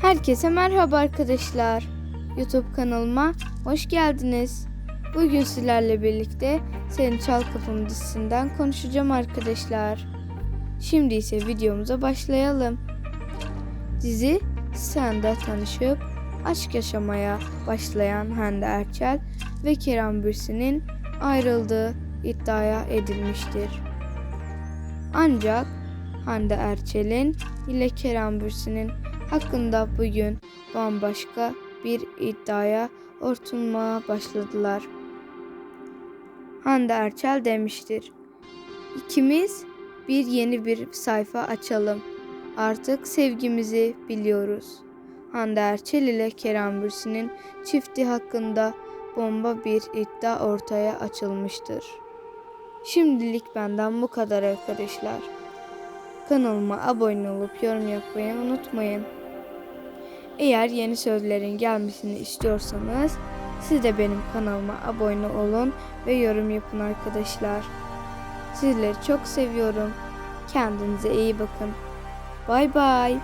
Herkese merhaba arkadaşlar. YouTube kanalıma hoş geldiniz. Bugün sizlerle birlikte Senin Çal Kapım dizisinden konuşacağım arkadaşlar. Şimdi ise videomuza başlayalım. Dizi Sende tanışıp aşk yaşamaya başlayan Hande Erçel ve Kerem Bürsin'in ayrıldığı iddia edilmiştir. Ancak Hande Erçel'in ile Kerem Bürsin'in hakkında bugün bambaşka bir iddiaya ortunmaya başladılar. Hande Erçel demiştir. İkimiz bir yeni bir sayfa açalım. Artık sevgimizi biliyoruz. Hande Erçel ile Kerem Bürsin'in çifti hakkında bomba bir iddia ortaya açılmıştır. Şimdilik benden bu kadar arkadaşlar. Kanalıma abone olup yorum yapmayı unutmayın. Eğer yeni sözlerin gelmesini istiyorsanız siz de benim kanalıma abone olun ve yorum yapın arkadaşlar. Sizleri çok seviyorum. Kendinize iyi bakın. Bay bay.